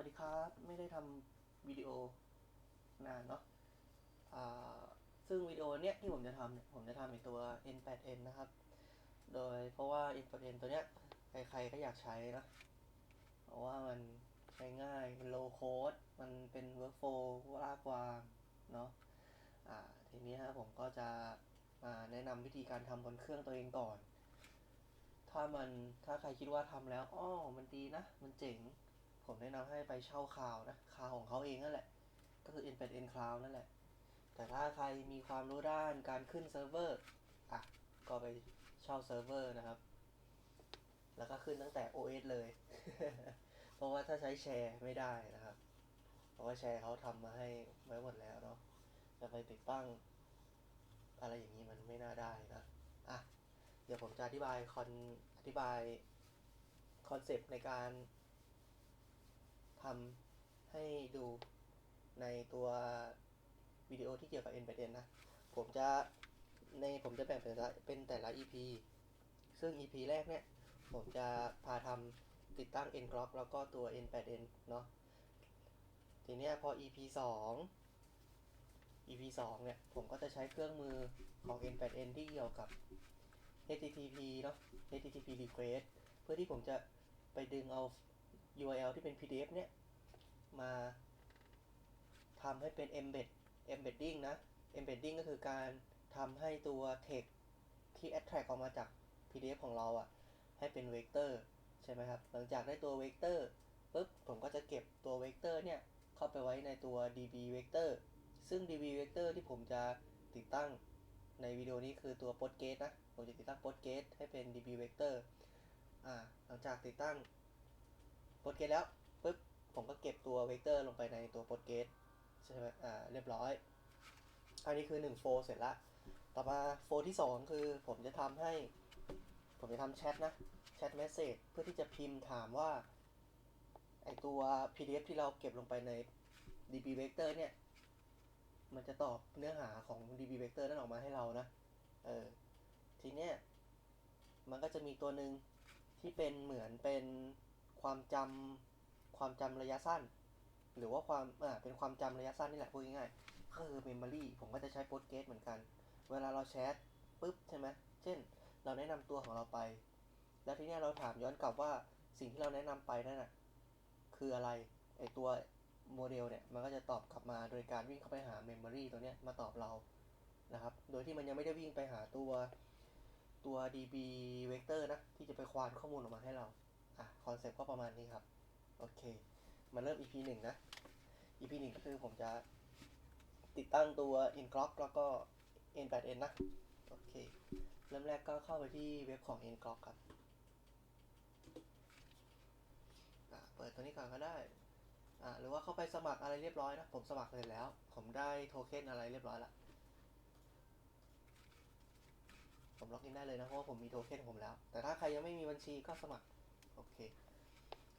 วัสดีครับ ไม่ได้ทำวิดีโอนานเนาะซึ่งวิดีโอเนี้ยที่ผมจะทำเนี่ยผมจะทำในตัว N8N นะครับ โดยเพราะว่า N8N ตัวเนี้ยใครๆก็อยากใช้นะ เพราะว่ามันใช้ง่าย มัน low code มันเป็น workflow ลากวางเนาะทีนี้ฮะผมก็จะมาแนะนำวิธีการทำบนเครื่องตัวเองก่อน ถ้ามันถ้าใครคิดว่าทำแล้วอ้อมันดีนะ มันเจ๋ง ผมแนะนำให้ไปเช่าคลาวนะคลาวของเขาเองนั่นแหละ ก็คือ N8N Cloud นั่นแหละ แต่ถ้าใครมีความรู้ด้านการขึ้นเซิร์ฟเวอร์อะก็ไปเช่าเซิร์ฟเวอร์นะครับ แล้วก็ขึ้นตั้งแต่ OS เลย เพราะว่าถ้าใช้แชร์ไม่ได้นะครับ เพราะว่าแชร์เขาทำมาให้ไว้หมดแล้วเนาะจะไปติดตั้ง อะไรอย่างนี้มันไม่น่าได้นะอะเดี๋ยวผมจะอธิบายคอนอธิบายคอนเซปต์ในการ ทำให้ดูในตัววิดีโอที่เกี่ยวกับ N8N นะ ผมจะในผมจะแบ่งเป็นละเป็นแต่ละ EP ซึ่ง EP แรกเนี่ย ผมจะพาทำติดตั้ง N-Clock แล้วก็ตัว N8N เนาะทีเนี้ยพอ EP 2 EP 2เนี่ย ผมก็จะใช้เครื่องมือของ N8N ที่เกี่ยวกับ HTTP เนาะ HTTP request เพื่อที่ผมจะไปดึงเอา URL ที่เป็น PDF เนี่ย มาทำให้เป็น embed embedding นะ embedding ก็คือการทำให้ตัว text ที่ attract ออกมาจาก PDF ของเราอะ่ะ ให้เป็น vector ใช่ไหมครับ หลังจากได้ตัว vector ปุ๊บ ผมก็จะเก็บตัว vector เนี่ย เข้าไปไว้ในตัว db vector ซึ่ง db vector ที่ผมจะติดตั้งในวิดีโอนี้คือตัว postgate นะ ผมจะติดตั้ง postgate ให้เป็น db vector อ่า หลังจากติดตั้ง postgate แล้วปุ๊บผมก็เก็บตัว vector ลงไปในตัว postgate ใช่ไหมอ่าเรียบร้อย อันนี้คือ1โฟล์เสร็จละ ต่อมาโฟล์ที่ 2 คือผมจะทำให้ ผมจะทำแชทนะแชทเมสเซจเพื่อที่จะพิมพ์ถามว่าไอตัว PDF ที่เราเก็บลงไปใน DB Vector เนี่ย มันจะตอบเนื้อหาของ DB Vector นั่นออกมาให้เรานะ เออ ทีเนี้ย มันก็จะมีตัวหนึ่งที่เป็นเหมือนเป็น ความจำความจำระยะสั้น หรือว่าความอ่าเป็นความจำระยะสั้นนี่แหละพูดง่ายๆก็คือ memory ผมก็จะใช้ postgate เหมือนกัน เวลาเราแชทปุ๊บใช่ไหมเช่น เราแนะนำตัวของเราไป แล้วทีนี้เราถามย้อนกลับว่าสิ่งที่เราแนะนำไปนั่นน่ะคืออะไรไอตัวโมเดลเนี่ยมันก็จะตอบกลับมาโดยการวิ่งเข้าไปหา memory ตัวเนี้ยมาตอบเรานะครับ โดยที่มันยังไม่ได้วิ่งไปหาตัวตัว db vector นะ ที่จะไปควานข้อมูลออกมาให้เรา อะคอนเซ็ปต์ก็ประมาณนี้ครับ โอเค มาเริ่ม EP หนึ่งนะ EP หนึ่งก็คือผมจะติดตั้งตัว InClock แล้วก็ N8N นะ โอเค เริ่มแรกก็เข้าไปที่เว็บของ N-Clock ครับอะเปิดตัวนี้ก่อนก็ได้อ่าหรือว่าเข้าไปสมัครอะไรเรียบร้อยนะ ผมสมัครเสร็จแล้ว ผมได้โทเค็นอะไรเรียบร้อยล้วผมล็อกอินได้เลยนะ เพราะว่าผมมีโทเค็นผมแล้ว แต่ถ้าใครยังไม่มีบัญชีก็สมัคร โอเค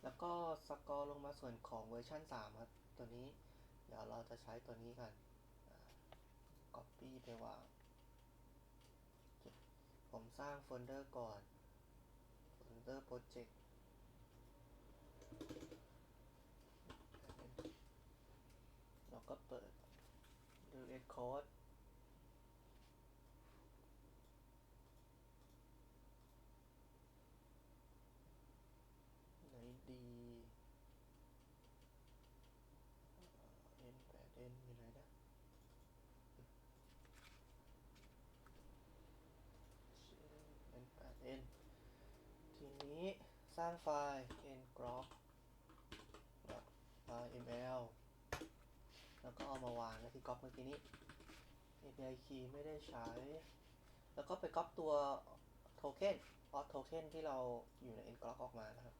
แล้วก็สกอร์ลงมาส่วนของเวอร์ชัน3ครับตัวนี้ เดี๋ยวเราจะใช้ตัวนี้กันอ่า copy ไปวางผมสร้างโฟลเดอร์ก่อน โฟลเดอร์โปรเจกต์เราก็เปิดดู Ed Code ไหนดีเอ็นแปดเอ็นอยู่ไหนนะ เอ็นแปดเอ็นทีนี้ส ร้างไฟล์ n grok ml แล้วก็เอามาวางนะที่ก๊อปเมื่อกี้นี้ API key ไม่ได้ใช้ แล้วก็ไปก๊อปตัวโทเค็นออโทเค็นที่เราอยู่ใน ngrok ออกมานะครับ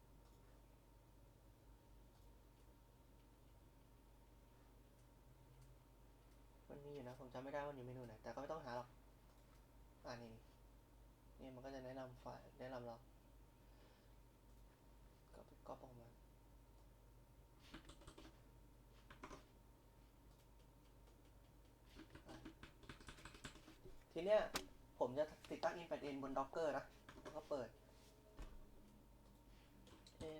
มันมีอยู่นะ ผมจำไม่ได้ว่าอยู่เมนูไหน แต่ก็ไม่ต้องหาหรอก อ่านี่ นี่มันก็จะแนะนำไฟล์แนะนำเราีเนี้ยผมจะติดตั้ง n8n บน Docker นะแล้วก็เปิด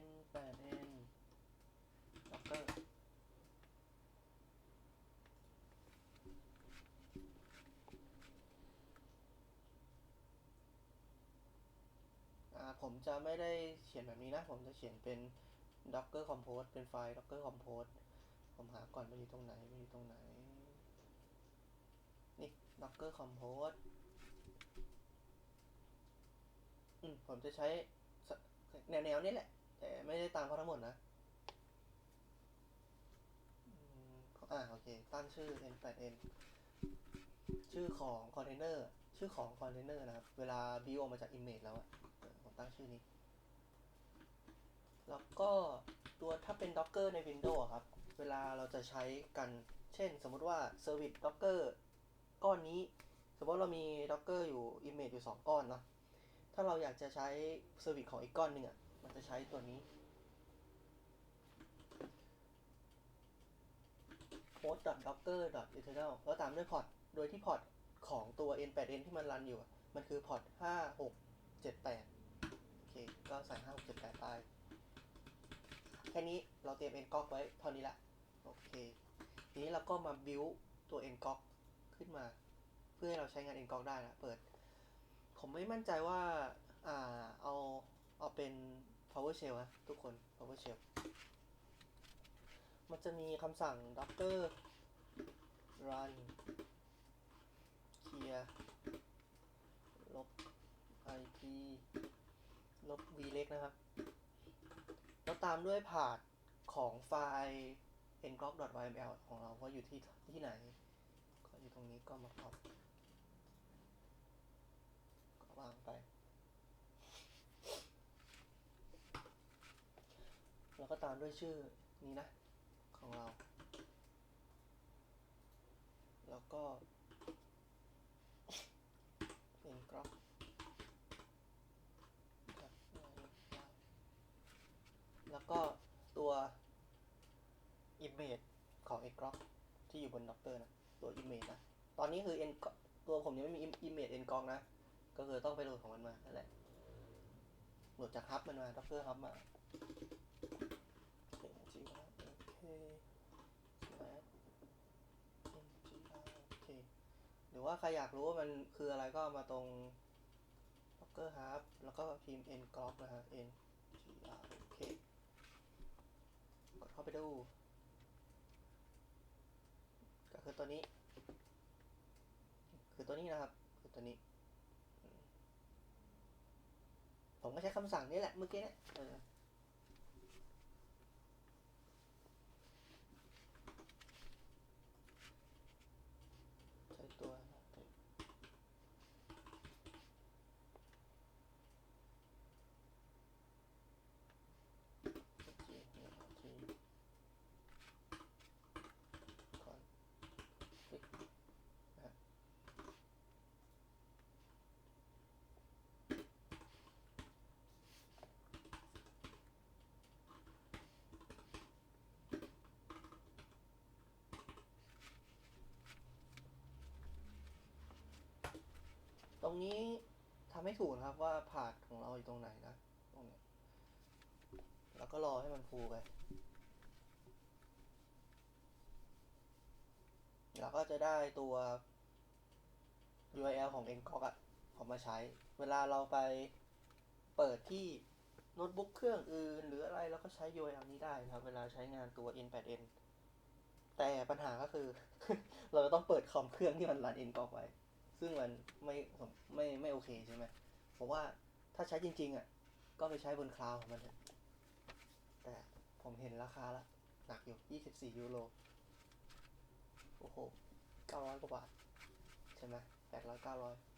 n8n Docker ผมจะไม่ได้เขียนแบบนี้นะ ผมจะเขียนเป็น docker compose เป็นไฟล์ docker compose ผมหาก่อนมันอยู่ตรงไหนมันอยู่ตรงไหน docker compose อืม ผมจะใช้แนวแนวๆนี้แหละ แต่ไม่ได้ตามเขาทั้งหมดนะอืมอ่า โอเค ตั้งชื่อ n8n ชื่อของคอนเทนเนอร์ ชื่อของคอนเทนเนอร์นะครับ เวลา build ออกมาจาก image แล้วอะผมตั้งชื่อนี้ แล้วก็ตัวถ้าเป็น docker ใน Windows ครับ เวลาเราจะใช้กัน เช่น สมมติว่า service docker ก้อนนี้ สมมติเรามี docker อยู่ image อยู่ 2 ก้อนเนาะถ้าเราอยากจะใช้ service ของอีกก้อนหนึ่งอะมันจะใช้ตัวนี้ host.docker.internal แล้วตามด้วยพอร์ตโดยที่พอร์ตของตัว n8n ที่มันรันอยู่ มันคือพอร์ต5678 โอเค ก็ใส่ 5678 ไป แค่นี้เราเตรียม ngok ไว้เท่านี้ละ โอเค ทีนี้เราก็มา build ตัว ngok ขึ้นมา เพื่อให้เราใช้งาน ngok ได้นะเปิด ผมไม่มั่นใจว่าอ่าเอาเอาเป็น PowerShell นะทุกคน PowerShell มันจะมีคำสั่ง docker run clear ลบ ip ลบ v เล็กนะครับ แล้วตามด้วยพาธของไฟล์ ngok.yml ของเราว่าอยู่ที่ที่ไหน อยู่ตรงนี้ก็มาพอก็วางไป แล้วก็ตามด้วยชื่อนี้นะ ของเรา แล้วก็ ngok แล้วก็ตัว image ของ ngok ที่อยู่บน docker นะ ตัว image นะ ตอนนี้คือ ngok ตัวผมยังไม่มี image ngok นะ ก็คือต้องไปโหลดของมันมานั่นแหละโหลดจากฮับมันมา docker hub มา ngr โอเค slash ngr โอเคหรือว่าใครอยากรู้ว่ามันคืออะไรก็มาตรง docker hub แล้วก็พิมพ์ ngok นะฮะ ngr โอเคกดเข้าไปดู คือตัวนี้ คือตัวนี้นะครับ คือตัวนี้ ผมก็ใช้คำสั่งนี้แหละเมื่อกี้เนี่ยเออใช้ตัวจีเนี่ยจีคอนฟิกนะฮะ ต รงนี้ทำให้ถูกนะครับว่าผาดของเราอยู่ตรงไหนนะตรงนี้แล้วก็รอให้มันพูไปเราก็จะได้ตัว URL ของ ngok อะออกมาใช้ เวลาเราไปเปิดที่โน้ตบุ๊กเครื่องอื่น หรืออะไรเราก็ใช้ URL นี้ได้นะครับ เวลาใช้งานตัว n8n แต่ปัญหาก็คือ เราจะต้องเปิดคอมเครื่องที่มันรัน ngok ไว้ ซึ่งมันไม่ไม่ไม่โอเคใช่ไหมผมว่าถ้าใช้จริง ๆ อะ ก็ไปใช้บนคลาวของมัน แต่ผมเห็นราคาละหนักอยู่ 24 ยูโร โอ้โห 900 กว่าบาท ใช่ไหม800 900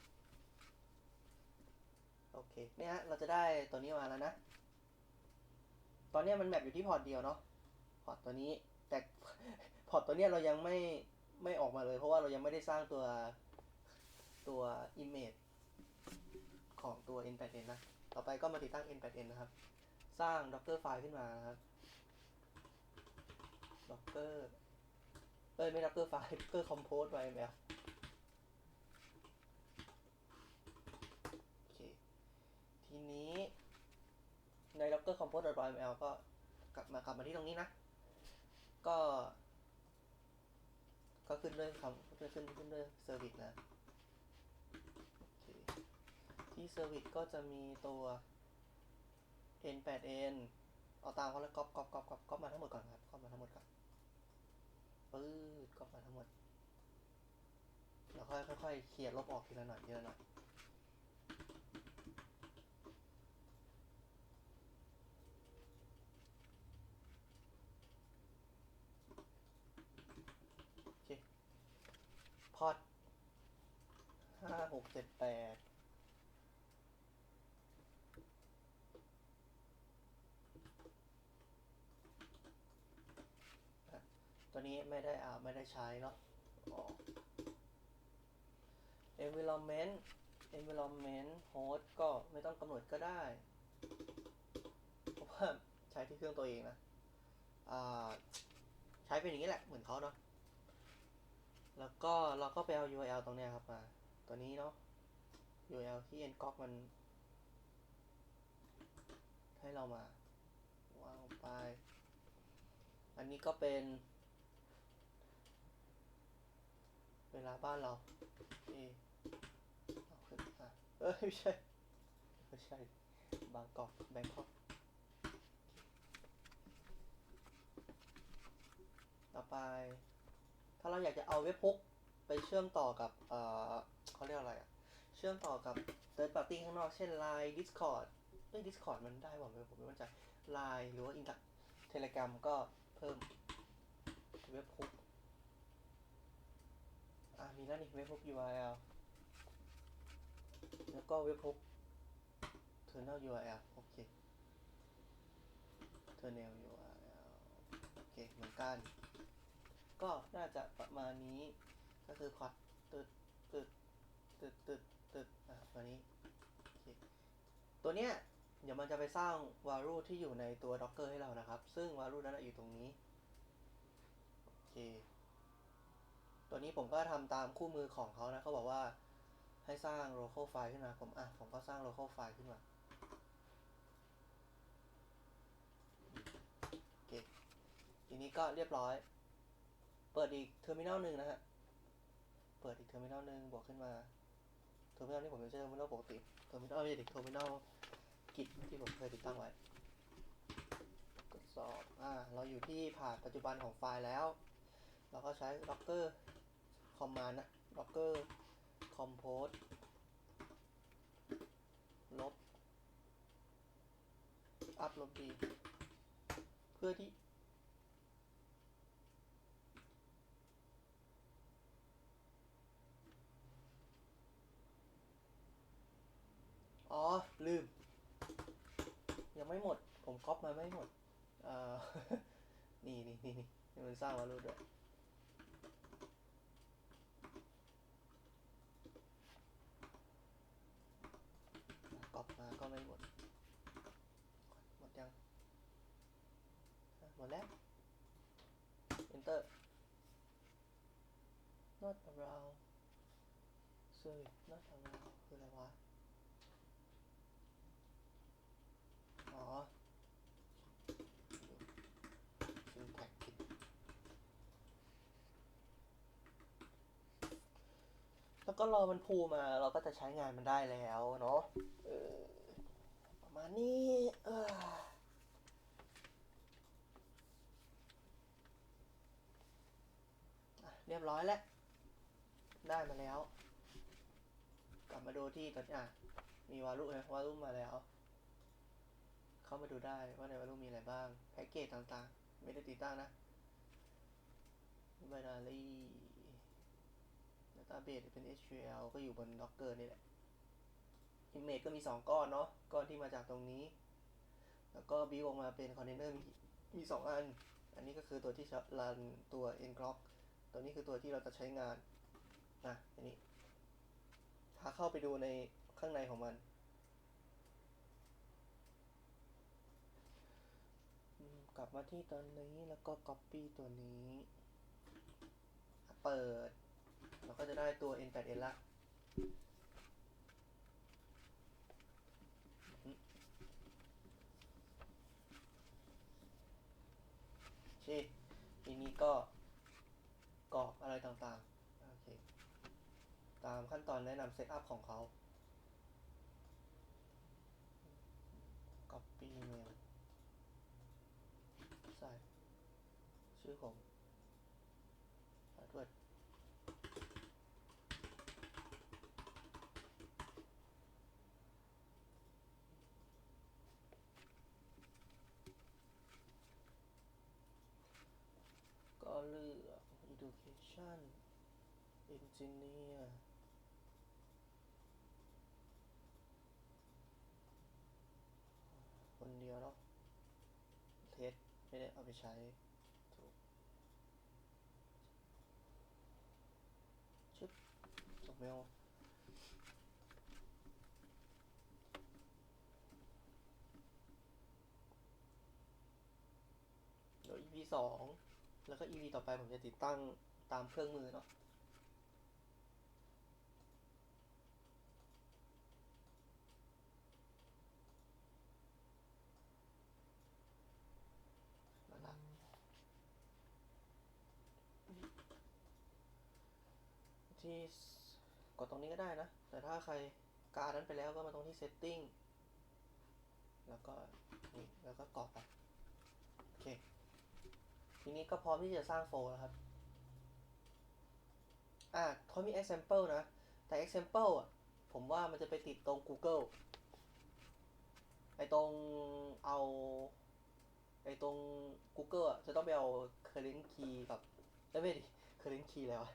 โอเค เนี่ยฮะ เราจะได้ตัวนี้มาแล้วนะ ตอนนี้มันแมปอยู่ที่พอร์ตเดียวเนาะ พอร์ตตัวนี้ แต่พอร์ตตัวนี้เรายังไม่ไม่ออกมาเลย เพราะว่าเรายังไม่ได้สร้างตัว ตัว image ของตัว n8n นะ ต่อไปก็มาติดตั้ง n8n นะครับ สร้าง docker file ขึ้นมานะครับ docker เอ้ย ไม่ docker file docker compose yml โอเค ทีนี้ใน docker compose yml ก็กลับมากลับมาที่ตรงนี้นะ ก็ ก็ขึ้นด้วยคำขึ้นขึ้นขึ้นด้วย service นะ ที่ service ก็จะมีตัว n 8 n เอาตามเขาแล้วก๊อปก๊อปก๊อปก๊อปก๊อปมาทั้งหมดก่อนครับก๊อปมาทั้งหมดก่อนปื๊ดก๊อปมาทั้งหมดแล้วค่อยค่อยเคลียร์ลบออกทีละหน่อยทีละหน่อยโอเคพอดห้าหกเจ็ดแปด ตัวนี้ไม่ได้อาไม่ได้ใช้เนาะ environment environment host ก็ไม่ต้องกำหนดก็ได้ เพราะว่าใช้ที่เครื่องตัวเองนะใช้เป็นอย่างนี้แหละ เหมือนเขาเนาะ แล้วก็เราก็ไปเอา URL ตรงเนี้ยครับมา ตัวนี้เนาะ URL ที่ ngok มัน ให้เรามาวางลงไป อันนี้ก็เป็น เวลาบ้านเราเอเอาขึ้นอะเอ้ยไม่ใช่ ไม่ใช่ บางกอกแบงคอกต่อไป ถ้าเราอยากจะเอาเว็บพุกไปเชื่อมต่อกับ เอ่อเขาเรียกอะไรอะเชื่อมต่อกับ third party ข้างนอก เช่น Line Discord เอ้ย Discord มันได้บ่ผมไม่มั่นใจ Line หรือว่า Inter Telegram ก็เพิ่มเว็บพุก อะมีแล้วนี่เว็บพุก URL แล้วก็เว็บพุก Terminal URL โอเค Terminal URL โอเคเหมือนกัน ก็น่าจะประมาณนี้ ก็คือพอดตึดตึดตึดตึดตึดอะตัวนี้โอเคตัวเนี้ยเดี๋ยวมันจะไปสร้าง value ที่อยู่ในตัว docker ให้เรานะครับ ซึ่ง value นั้นอยู่ตรงนี้ โอเค ตัวนี้ผมก็ทำตามคู่มือของเขานะเขาบอกว่าให้สร้าง local file ขึ้นมา ผมอะผมก็สร้าง local file ขึ้นมาโอเคทีนี้ก็เรียบร้อย เปิดอีกเทอร์มินอลหนึ่งนะฮะ เปิดอีกเทอร์มินอลหนึ่งบวกขึ้นมาเทอร์มินอลที่ผมไม่ใช่เทอร์มินอลปกติเทอร์มินอลไม่ใช่เทอร์มินอลกิจที่ผมเคยติดตั้งไว้กดสอบอ่าเราอยู่ที่ผ่านปัจจุบันของไฟล์แล้ว เราก็ใช้ docker command นะ docker compose ลบ อัพลบดี เพื่อที่ อ๋อ ลืม ยังไม่หมด ผมก๊อปมาไม่หมดเอ่อนี่นี่นี่นี่มันสร้างวารูด้วย ก๊ อปมาก็ไม่หมด หมดยัง หมดแล้ว enter not around sorry not around คืออะไรวะ อ๋อ syntax ผิดแล้วก็รอมันพูมาเราก็จะใช้งานมันได้แล้วเนาะเออประ มาณนี้เอออ่เรียบร้อยแล้ว ได้มาแล้ว กลับมาดูที่ตอนนี้อะ มีวารุนะวารุมาแล้ว เข้ามาดูได้ว่าในวารุมีอะไรบ้าง แพ็กเกจต่างๆ ไม่ได้ติดตั้งนะ binary database เป็น SQL ก็อยู่บน Docker นี่แหละ image ก็มี 2 ก้อนเนาะก้อนที่มาจากตรงนี้ แล้วก็ build ออกมาเป็นคอนเทนเนอร์มีมี 2 อัน อันนี้ก็คือตัวที่รันตัว nglock ตัวนี้คือตัวที่เราจะใช้งานนะอันนี้ถ้าเข้าไปดูในข้างในของมันกลับมาที่ตอนนี้แล้วก็ copy ตัวนี้ เปิด เราก็จะได้ตัว n8n ละ คทีนี้ก็กรอกอะไรต่างๆ โอเค ตามขั้นตอนแนะนำเซตอัพของเขา copy อีเมลใส่ชื่อผมพาสเวิร์ดก็ เลือก education engineer คนเดียวเนาะเทสไม่ได้เอาไปใช้ถูกชึบส่งเมลเดี๋ยว EP สอง แล้วก็ EP ต่อไปผมจะติดตั้งตามเครื่องมือเนาะที่กดตรงนี้ก็ได้นะ แต่ถ้าใครกานั้นไปแล้วก็มาตรงที่ setting แล้วก็นี่แล้วก็กรอกไป ทีนี้ก็พร้อมที่จะสร้างโฟล์แล้วครับอ่าเขามี example นะ แต่ example อะ ผมว่ามันจะไปติดตรง Google ไอตรงเอาไอตรง Google อะ จะต้องไปเอา current key กับเอ้ยไม่ดิ current key แล้วะ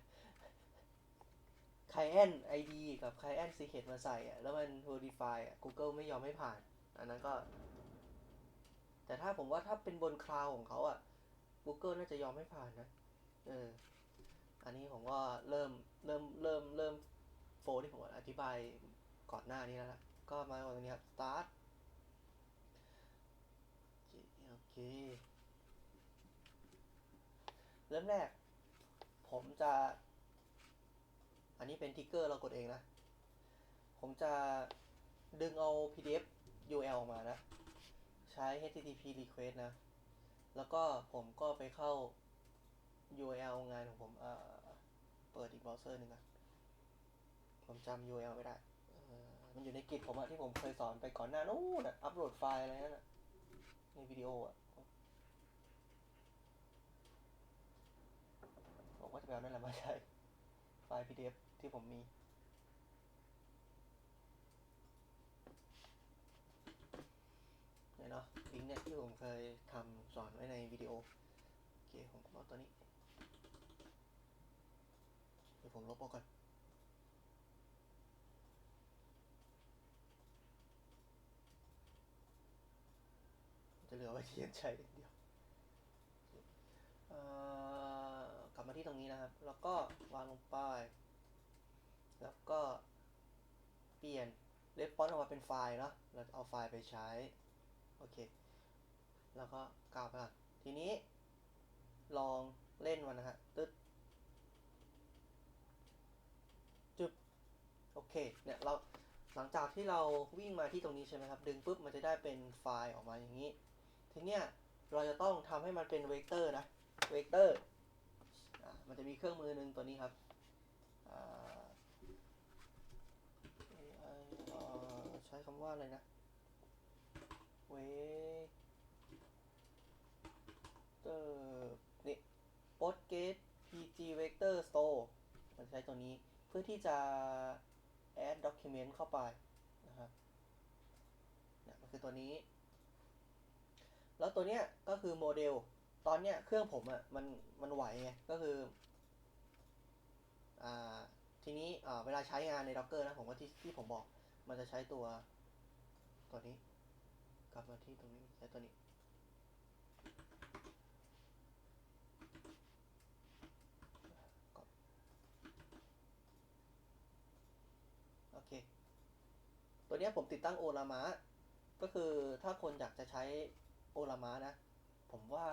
client ID กับ client secret มาใส่อะแล้วมัน verify อะ Google ไม่ยอมให้ผ่าน อันนั้นก็ แต่ถ้าผมว่าถ้าเป็นบนคลาวของเขาอะ Google น่าจะยอมให้ผ่านนะ เออ อันนี้ผมก็เริ่มเริ่มเริ่มเริ่มโฟลที่ผมอธิบายก่อนหน้านี้แล้วละก็มาตรงนี้ครับ start โอเค เริ่มแรก ผมจะ อันนี้เป็นทิกเกอร์เรากดเองนะ ผมจะดึงเอา PDF URL ออกมานะ ใช้ HTTP request นะ แล้วก็ผมก็ไปเข้า URL งานของผมเอ่อเปิดอีกเบราว์เซอร์หนึ่งนะผมจำ URL ไม่ได้ มันอยู่ในกิจผมอะที่ผมเคยสอนไปก่อนหน้านู้นอะอัปโหลดไฟล์อะไรนั่นอะในวิดีโออะผมก็จะไปเอานั่นแหละมาใช้ ไฟล์ PDF ที่ผมมี เนี่ยเนาะ ลิงก์เนี่ยที่ผมเคยทำสอนไว้ในวิดีโอ โอเค ผมเอาตัวนี้ เดี๋ยวผมลบออกก่อนจะเหลือไว้ที่ยันใช้เดียวกลับมาที่ตรงนี้นะครับ แล้วก็วางลงไป แล้วก็เปลี่ยนเรสปอนออกมาเป็นไฟล์เนาะ เราเอาไฟล์ไปใช้ โอเค แล้วก็กาวไปก่อนทีนี้ ลองเล่นมันนะฮะตึ๊ดจึบโอเค เนี่ยเราหลังจากที่เราวิ่งมาที่ตรงนี้ใช่ไหมครับ ดึงปุ๊บมันจะได้เป็นไฟล์ออกมาอย่างนี้ ทีเนี้ยเราจะต้องทำให้มันเป็นเวกเตอร์นะ เวกเตอร์ มันจะมีเครื่องมือหนึ่งตัวนี้ครับใช้คำว่าอะไรนะ เวก เตอร์นี่ Postgate PG Vector Store มันใช้ตัวนี้เพื่อที่จะ add document เข้าไปนะครับเนี่ยมันคือตัวนี้ แล้วตัวเนี้ยก็คือโมเดล ตอนเนี้ยเครื่องผมอะ่ะมันมันไหวไง ก็คืออ่าทีนี้อ่าเวลาใช้งานใน Docker นะผมว่าที่ที่ผมบอก มันจะใช้ตัวตัวนี้ กลับมาที่ตรงนี้ใช้ตัวนี้ ก่อนโอเค ตัวเนี้ย ผมติดตั้งโอลามะก็คือถ้าคนอยากจะใช้โอลามะนะ ผมว่า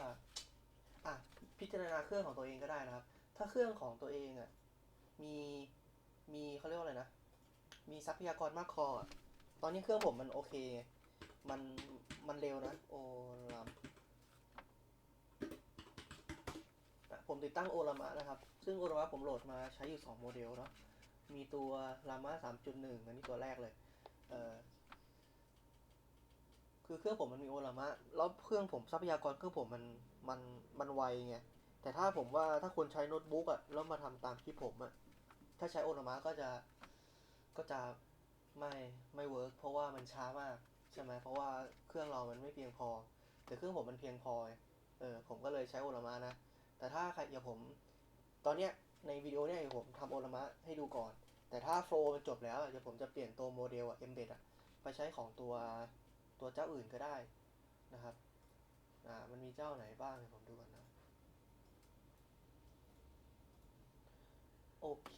อะพิจารณาเครื่องของตัวเองก็ได้นะครับ ถ้าเครื่องของตัวเองอะมีมีเขาเรียกว่าอะไรนะ มีทรัพยากรมากพอตอนนี้เครื่องผมมันโอเค มันมันเร็วนะโอลามะผมติดตั้งโอลามะนะครับ ซึ่งโอลามะผมโหลดมาใช้อยู่ 2 โมเดลเนาะมีตัวลาม่า3.1 อันนี้ตัวแรกเลย เออคือเครื่องผมมันมีโอลามะ แล้วเครื่องผมทรัพยากรเครื่องผมมันมันมันไวไง แต่ถ้าผมว่าถ้าคนใช้โน้ตบุ๊กอะแล้วมาทำตามที่ผมอะถ้าใช้โอลามะก็จะก็จะไม่ไม่เวิร์กเพราะว่ามันช้ามากใช่ไหมเพราะว่าเครื่องเรามันไม่เพียงพอ แต่เครื่องผมมันเพียงพอ เออผมก็เลยใช้โอลามะนะ แต่ถ้าใครอย่าผม ตอนเนี้ยในวิดีโอเนี่ยผมทำโอลามะให้ดูก่อน แต่ถ้าโฟล์มันจบแล้วเดี๋ยวผมจะเปลี่ยนตัวโมเดลอะ embed อะไปใช้ของตัวตัวเจ้าอื่นก็ได้นะครับอ่ามันมีเจ้าไหนบ้างเดี๋ยวผมดูก่อนนะโอเค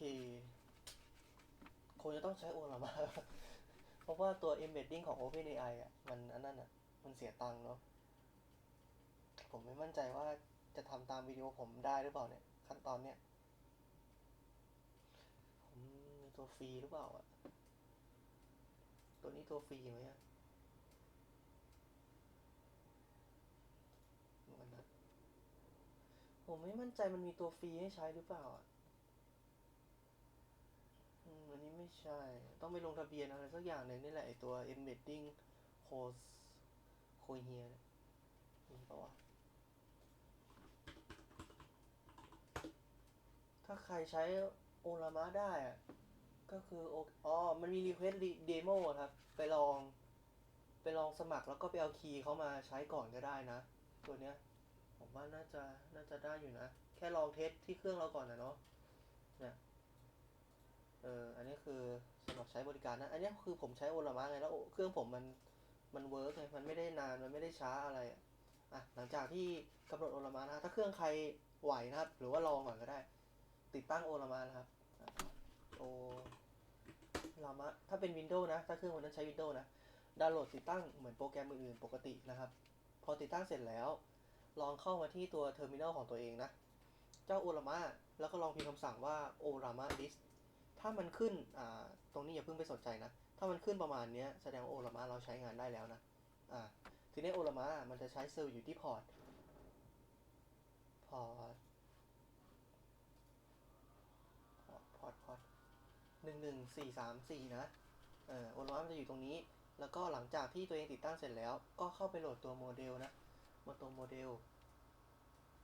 คงจะต้องใช้โอลามะเพราะว่าตัว embedding ของ OpenAI อะมันอันนั้นอะมันเสียตังค์เนาะผมไม่มั่นใจว่าจะทำตามวิดีโอผมได้หรือเปล่าเนี่ย ขั้นตอนเนี้ย ผมมี ตัวฟรีหรือเปล่าอะ ตัวนี้ตัวฟรีไหมอะดูกันนะผมไม่มั่นใจมันมีตัวฟรีให้ใช้หรือเปล่าอะอืมอันนี้ไม่ใช่ ต้องไปลงทะเบียนอะไรสักอย่างหนึ่งนี่แหละไอตัว embedding course โคเฮียนี่ยมีปะวะถ้าใครใช้โอลามะได้อะ ก็คือโออ๋อ มันมี request demo อะครับ ไปลอง ไปลองสมัครแล้วก็ไปเอาคีย์เขามาใช้ก่อนก็ได้นะ ตัวเนี้ย ผมว่าน่าจะน่าจะได้อยู่นะ แค่ลองเทสที่เครื่องเราก่อนนะเนาะเนี่ยเอออันนี้คือสำหรับใช้บริการนะ อันนี้คือผมใช้โอลามะไงแล้วเครื่องผมมันมันเวิร์กไงมันไม่ได้นานมันไม่ได้ช้าอะไรอะอะหลังจากที่กำหนดโอลามะนะถ้าเครื่องใครไหวนะครับ หรือว่าลองก่อนก็ได้ ติดตั้งโอลามะนะครับ โอลามะถ้าเป็น Windows นะ ถ้าเครื่องวันนั้นใช้ Windows นะ ดาวน์โหลดติดตั้งเหมือนโปรแกรมอื่นๆปกตินะครับ พอติดตั้งเสร็จแล้ว ลองเข้ามาที่ตัวเทอร์มินอลของตัวเองนะ เจ้าโอลามะแล้วก็ลองพิมพ์คำสั่งว่าโอลามะ list ถ้ามันขึ้นอ่าตรงนี้อย่าเพิ่งไปสนใจนะ ถ้ามันขึ้นประมาณนี้แสดงว่าโอลามะเราใช้งานได้แล้วนะอ่าทีนี้โอลามะมันจะใช้เซอร์อยู่ที่พอร์ตพอร์ต พอร์ต พอร์ต พอร์ต หนึ่งหนึ่งสี่สามสี่นะเออโอลามะมันจะอยู่ตรงนี้ แล้วก็หลังจากที่ตัวเองติดตั้งเสร็จแล้ว ก็เข้าไปโหลดตัวโมเดลนะมาตัวโมเดล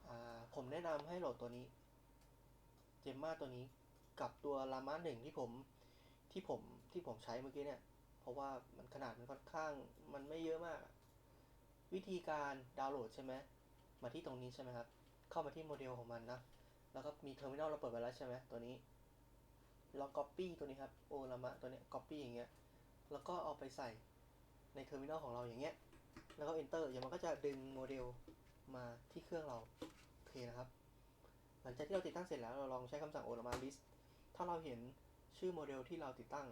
อ่าผมแนะนำให้โหลดตัวนี้ เจมมาตัวนี้กับตัวลามาหนึ่งที่ผมที่ผมที่ผมใช้เมื่อกี้เนี่ย เพราะว่ามันขนาดมันค่อนข้างมันไม่เยอะมาก วิธีการดาวน์โหลดใช่ไหมมาที่ตรงนี้ใช่ไหมครับ เข้ามาที่โมเดลของมันนะ แล้วก็มีเทอร์มินอลเราเปิดไว้แล้วใช่ไหมตัวนี้ ลอง copy ตัวนี้ครับโอลามะตัวเนี้ย copy อย่างเงี้ยแล้วก็เอาไปใส่ในเทอร์มินอลของเราอย่างเงี้ยแล้วก็ enter อย่างมันก็จะดึงโมเดลมาที่เครื่องเราโอเคนะครับ หลังจากที่เราติดตั้งเสร็จแล้วเราลองใช้คำสั่ง olama list ถ้าเราเห็นชื่อโมเดลที่เราติดตั้ง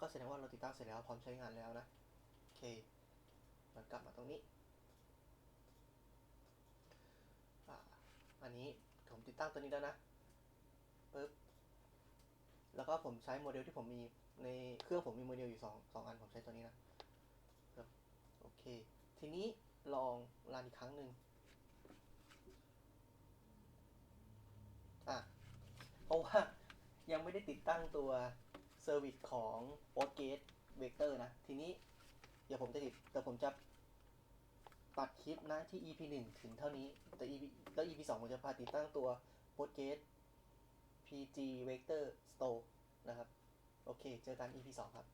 ก็แสดงว่าเราติดตั้งเสร็จแล้วพร้อมใช้งานแล้วนะโอเคมันกลับมาตรงนี้อ่าอันนี้ผมติดตั้งตัวนี้แล้วนะปึ๊บ แล้วก็ผมใช้โมเดลที่ผมมีในเครื่องผมมีโมเดลอยู่สองสองอันผมใช้ตัวนี้นะครับโอเค ทีนี้ลองรันอีกครั้งหนึ่งอะเพราะว่ายังไม่ได้ติดตั้งตัวเซอร์วิสของ Postgate Vector นะ ทีนี้เดี๋ยวผมจะติดเดี๋ยวผมจะตัดคลิปนะที่ EP 1 ถึงเท่านี้ แต่ EP แล้ว EP 2 ผมจะพาติดตั้งตัว Postgate PG Vector Store นะครับ โอเค เจอกัน EP 2 ครับ